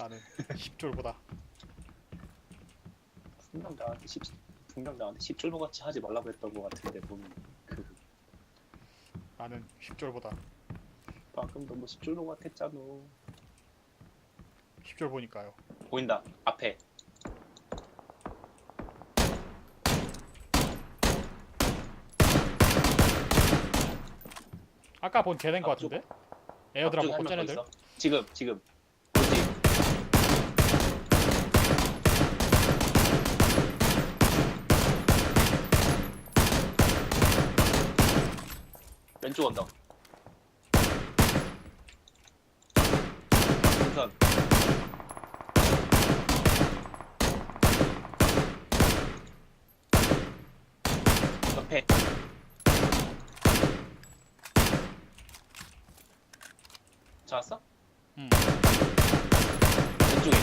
나는 10졸보다 분명 나한테 10 분명 나한테 10줄보 같이 하지 말라고 했던 것 같은데 보면 그 나는 10졸보다 방금 너무 10줄보 같았잖아. 10졸 보니까요. 보인다 앞에 아까 본거 앞쪽- 같은데? 에어드랍 앞쪽에 먹고 한명더 쟤네들? 있어. 지금 지금 보이지? 왼쪽 언덕 우선 옆에 잡았어? 응. 왼쪽에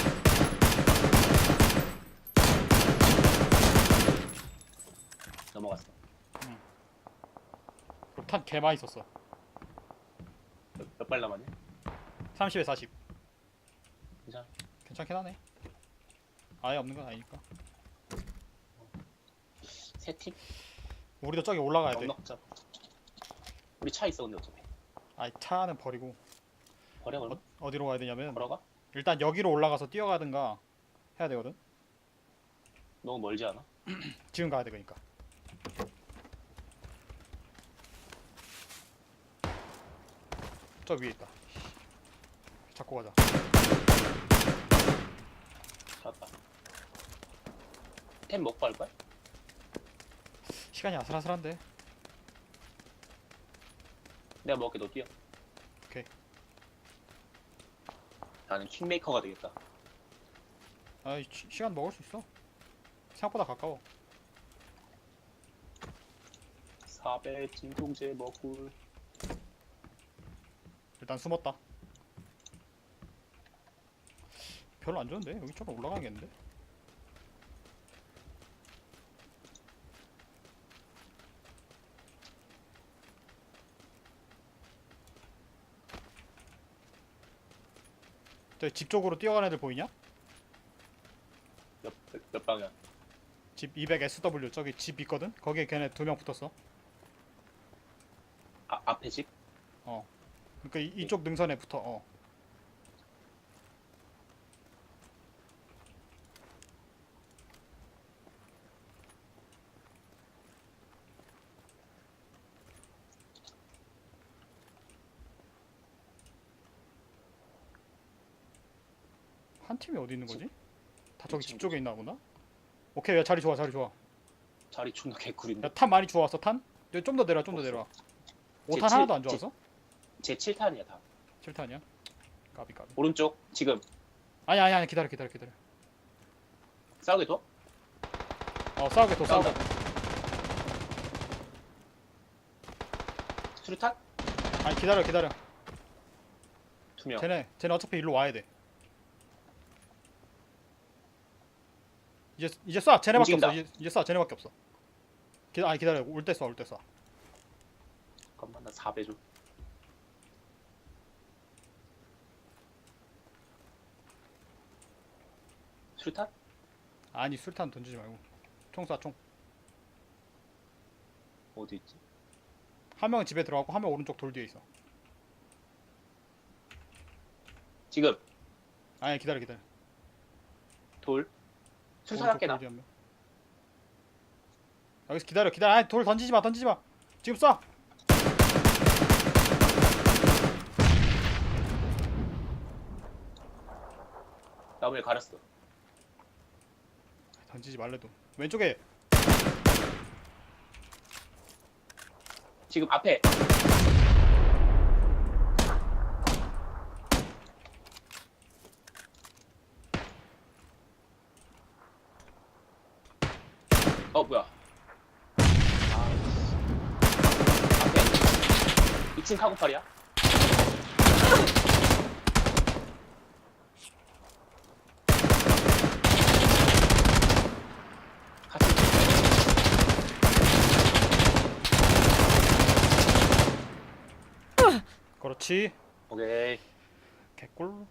넘어갔어 그럼 탄 개 많이 썼어. 몇 발 남았냐? 30에 40. 괜찮아 괜찮긴 하네. 아예 없는 건 아니니까. 세 팀? 우리도 저기 올라가야 돼. 넉넉 잡아 우리 차 있어 근데 어차피 아이 차는 버리고 버려 그럼? 어, 어디로 가야 되냐면 걸어가? 일단 여기로 올라가서 뛰어가든가 해야 되거든. 너무 멀지 않아? 지금 가야 돼 그러니까. 저 위에 있다. 잡고 가자. 찾았다 템 먹고 할 거야? 시간이 아슬아슬한데. 내가 먹을게 너 뛰어 오케이. 나는 킹메이커가 되겠다 아 시간 먹을 수 있어. 생각보다 가까워. 4배 진통제 먹고 일단 숨었다. 별로 안 좋은데 여기 쪽으로 올라가겠는데? 저 집 쪽으로 뛰어가는 애들 보이냐? 몇, 몇, 몇 방향 집 200 SW 저기 집 있거든? 거기에 걔네 두 명 붙었어. 아, 앞에 집? 그러니까 이, 이쪽 능선에 붙어. 어. 한 팀이 어디 있는 거지? 다 저기 집 쪽에 있나 보나? 오케이 야 자리 좋아 자리 좋아 자리 존나 개꿀인데 야탄 많이 주워왔어 탄? 좀 더 내려와 좀더 없어. 내려와 제 5탄 칠- 하나도 안 제- 주웠어? 제 7탄이야 다. 7탄이야? 까비 까비. 오른쪽 지금. 아니 아니 아니 기다려 기다려 기다려. 싸우게 둬? 어 싸우게 더 싸우게 싸운다. 수류탄? 아니 기다려 기다려. 두명. 쟤네 쟤네 어차피 일로 와야 돼. 이제 이제 쏴. 쟤네밖에 움직인다. 없어. 이제, 이제 쏴. 쟤네밖에 없어. 기, 아니 기다려. 올 때 쏴 올 때쏴. 잠깐만 나 4배 좀 수류탄? 아니 술탄 던지지 말고. 총쏴 총. 한 어디 있지? 명은 집에 들어가고 한 명 오른쪽 돌 뒤에 있어. 지금? 아니 기다려 기다려. 돌? 수류탄 오른쪽 할게 나. 돌 뒤에 한 명. 여기서 기다려 기다려. 아니 돌 던지지 마 던지지 마. 지금 쏴. 나무에 가렸어 던지지 말래도. 왼쪽에. 지금 앞에. 어 뭐야. 아, 앞에. 2층 카고팔이야 그렇지. 오케이. 개꿀